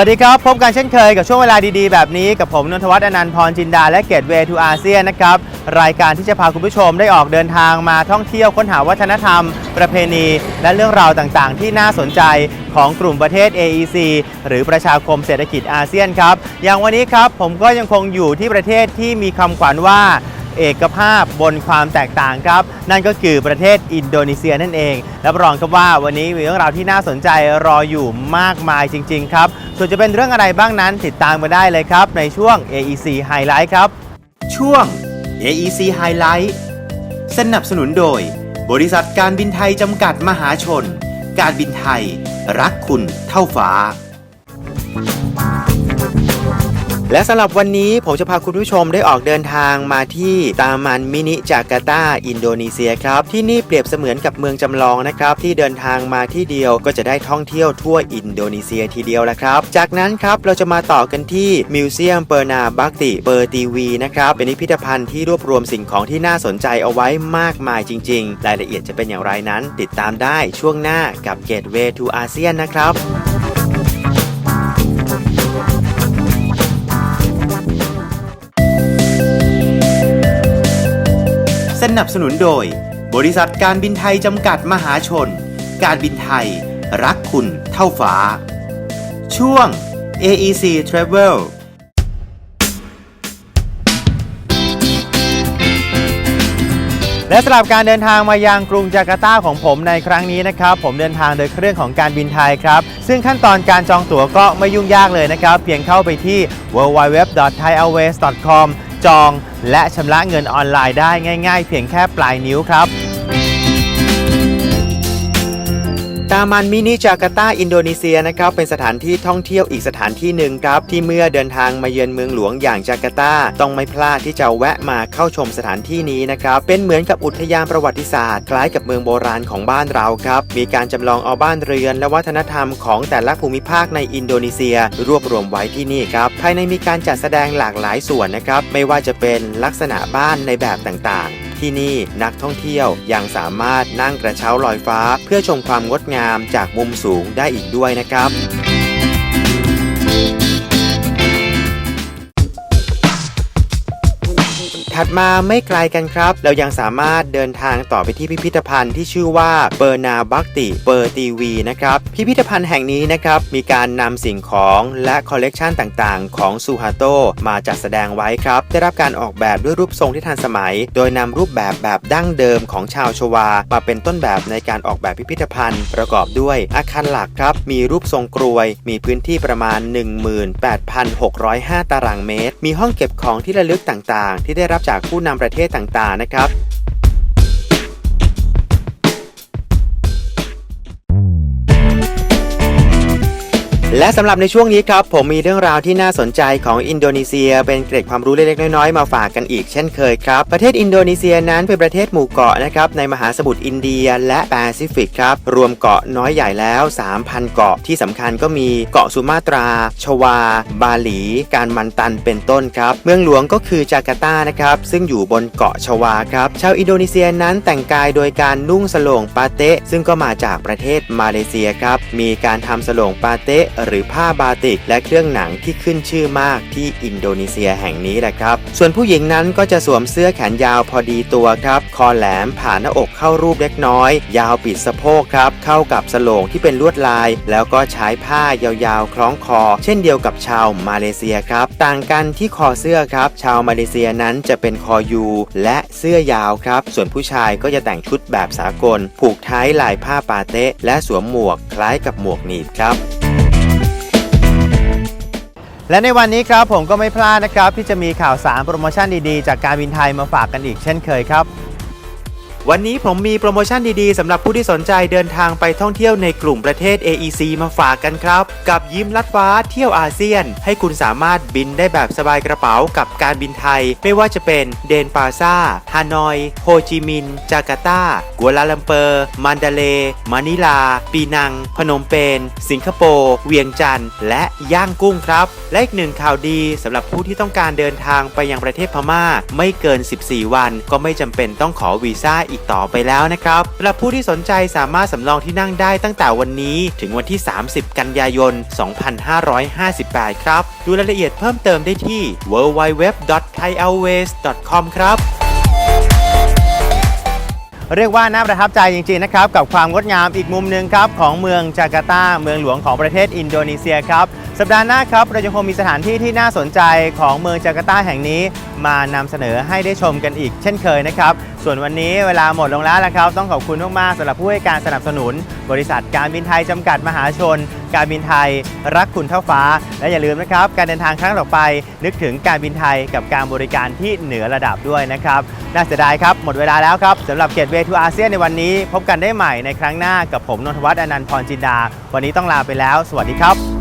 วัสดีครับ พบกันเช่นเคยกับช่วงเวลาดีๆ แบบนี้กับผมนนทวัฒน์อนันต์พรจินดา และเกตเวทูอาเซียนนะครับ รายการที่จะพาคุณผู้ชมได้ออกเดินทางมาท่องเที่ยวค้นหาวัฒนธรรม ประเพณี และเรื่องราวต่างๆ ที่น่าสนใจของกลุ่มประเทศ AEC หรือประชาคมเศรษฐกิจอาเซียนครับ อย่างวันนี้ครับผมก็ยังคงอยู่ที่ประเทศที่มีคำขวัญว่า เอกภาพบนความแตกต่างครับ นั่นก็คือประเทศอินโดนีเซียนั่นเองรับรองครับว่าวันนี้มีเรื่องราวที่น่าสนใจรออยู่มากมายจริง ๆ ครับส่วนจะเป็นเรื่องอะไรบ้างนั้นติดตามมาได้เลยครับ ในช่วง AEC Highlight ครับ ช่วง AEC Highlight สนับสนุนโดย บริษัทการบินไทยจำกัดมหาชน การบินไทย รักคุณเท่าฟ้า และสำหรับวันนี้ผมจะพาคุณผู้ชมได้ออกเดินทางมาที่ตามันมินิจาการ์ตา อินโดนีเซียครับ ที่นี่เปรียบเสมือนกับเมืองจำลองนะครับ ที่เดินทางมาที่เดียวก็จะได้ท่องเที่ยวทั่วอินโดนีเซียทีเดียวละครับ จากนั้นครับเราจะมาต่อกันที่มิวเซียมเปอร์นาบักติเปอร์ตีวีนะครับ เป็นพิพิธภัณฑ์ที่รวบรวมสิ่งของที่น่าสนใจเอาไว้มากมายจริง ๆ รายละเอียดจะเป็นอย่างไรนั้น ติดตามได้ช่วงหน้ากับ Gateway to ASEAN นะครับ สนับสนุนโดย บริษัทการบินไทยจำกัดมหาชน การบินไทย รักคุณเท่าฟ้า ช่วง AEC Travel และสำหรับการเดินทางมายังกรุงจาการ์ตาของผมในครั้งนี้นะครับ ผมเดินทางโดยเครื่องของการบินไทยครับ ซึ่งขั้นตอนการจองตั๋วก็ไม่ยุ่งยากเลยนะครับ เพียงเข้าไปที่ www.thaiairways.com จอง และชำระเงินออนไลน์ได้ง่าย ๆ เพียงแค่ปลายนิ้วครับามันมินิจาการ์ตาอินโดนีเซียนะครับเป็นสถานที่ท่องเที่ยวอีกสถานที่หนึ่งครับ ที่เมื่อเดินทางมาเยือนเมืองหลวงอย่างจาการ์ตาต้องไม่พลาดที่จะแวะมาเข้าชมสถานที่นี้นะครับเป็นเหมือนกับอุทยานประวัติศาสตร์คล้ายกับเมืองโบราณของบ้านเราครับมีการจำลองเอาบ้านเรือน และวัฒนธรรมของแต่ละภูมิภาคในอินโดนีเซีย รวบรวมไว้ที่นี่ครับภายในมีการจัดแสดงหลากหลายส่วนนะครับไม่ว่าจะเป็นลักษณะบ้านในแบบต่างๆ ที่นี่นักท่องเที่ยวยังสามารถนั่งกระเช้าลอยฟ้า เพื่อชมความงดงามจากมุมสูงได้อีกด้วยนะครับ ถัดมาไม่ไกลกันครับ เรายังสามารถเดินทางต่อไปที่พิพิธภัณฑ์ที่ชื่อว่าเปอร์นาบักติเปอร์ตีวีนะครับพิพิธภัณฑ์แห่งนี้นะครับมีการนำสิ่งของและคอลเลกชันต่างๆ ของซูฮาโตมาจัดแสดงไว้ครับ ได้รับการออกแบบด้วยรูปทรงที่ทันสมัย โดยนำรูปแบบแบบดั้งเดิมของชาวชวา มาเป็นต้นแบบในการออกแบบพิพิธภัณฑ์ ประกอบด้วยอาคารหลักครับ มีรูปทรงกรวย มีพื้นที่ประมาณ 18,605 ตารางเมตร มีห้องเก็บของที่ระลึกต่างๆ ที่ได้รับจากผู้นำประเทศต่างๆนะครับ และสำหรับในช่วงนี้ครับ ผมมีเรื่องราวที่น่าสนใจของอินโดนีเซีย เป็นเกร็ดความรู้เล็กๆน้อยๆมาฝากกันอีกเช่นเคยครับ ประเทศอินโดนีเซียนั้นเป็นประเทศหมู่เกาะนะครับในมหาสมุทรอินเดียและแปซิฟิกครับรวมเกาะน้อยใหญ่แล้ว 3,000 เกาะที่สำคัญก็มีเกาะสุมาตรา ชวา บาหลี การมันตันเป็นต้นครับ เมืองหลวงก็คือจาการ์ตานะครับซึ่งอยู่บนเกาะชวาครับชาวอินโดนีเซียนั้นแต่งกายโดยการนุ่งสโลงปาเตะซึ่งก็มาจากประเทศมาเลเซียครับมีการทำสโลงปาเตะหรือผ้าบาติก และเครื่องหนังที่ขึ้นชื่อมากที่อินโดนีเซียแห่งนี้แหละครับ ส่วนผู้หญิงนั้นก็จะสวมเสื้อแขนยาวพอดีตัวครับ คอแหลมผ่านหน้าอกเข้ารูปเล็กน้อย ยาวปิดสะโพกครับ เข้ากับสโลงที่เป็นลวดลาย แล้วก็ใช้ผ้ายาวๆ คล้องคอ เช่นเดียวกับชาวมาเลเซียครับ ต่างกันที่คอเสื้อครับ ชาวมาเลเซียนั้นจะเป็นคอยูและเสื้อยาวครับ ส่วนผู้ชายก็จะแต่งชุดแบบสากล ผูกท้ายลายผ้าปาเตะและสวมหมวกคล้ายกับหมวกหนีบครับ และในวันนี้ครับผมก็ไม่พลาดนะครับ ที่จะมีข่าวสารโปรโมชั่นดีๆ จากการบินไทยมาฝากกันอีกเช่นเคยครับ วันนี้ผมมีโปรโมชั่นดีๆสำหรับผู้ที่สนใจเดินทางไปท่องเที่ยวในกลุ่มประเทศ AEC มาฝากกันครับ กับยิ้มลัดฟ้าเที่ยวอาเซียน ให้คุณสามารถบินได้แบบสบายกระเป๋ากับการบินไทย ไม่ว่าจะเป็นเดนปาซาฮานอย โฮจิมินห์จาการ์ตา กัวลาลัมเปอร์ มันดาเล มะนิลา ปีนัง พนมเปญ สิงคโปร์ เวียงจันทร์ และย่างกุ้งครับ และอีกหนึ่งข่าวดีสำหรับผู้ที่ต้องการเดินทางไปยังประเทศพม่า ไม่เกิน 14 วัน ก็ไม่จำเป็นต้องขอวีซ่าอีกต่อไปแล้วนะครับสำหรับผู้ที่สนใจสามารถสำรองที่นั่งได้ตั้งแต่วันนี้ ถึงวันที่ 30 กันยายน 2558 ครับ ดูรายละเอียดเพิ่มเติมได้ที่ www.thaiairways.com ครับเรียกว่าน่าประทับใจจริงๆนะครับกับความงดงามอีกมุมหนึ่งครับของเมืองจาการ์ตาเมืองหลวงของประเทศอินโดนีเซียครับ สัปดาห์หน้าครับเราจะคงมีสถานที่ที่น่าสนใจของเมืองจาการ์ตาแห่งนี้ มานำเสนอให้ได้ชมกันอีกเช่นเคยนะครับ ส่วนวันนี้เวลาหมดลงแล้วละครับ ต้องขอบคุณมากๆสำหรับผู้ให้การสนับสนุน บริษัทการบินไทยจำกัดมหาชน การบินไทย รักคุณเท่าฟ้า และอย่าลืมนะครับ การเดินทางครั้งต่อไป นึกถึงการบินไทยกับการบริการที่เหนือระดับด้วยนะครับน่าเสียดายครับหมดเวลาแล้วครับสำหรับเกตเวทูอาเซียนในวันนี้ พบกันได้ใหม่ในครั้งหน้ากับผมนนทวัฒน์อนันต์พรจินดา วันนี้ต้องลาไปแล้ว สวัสดีครับ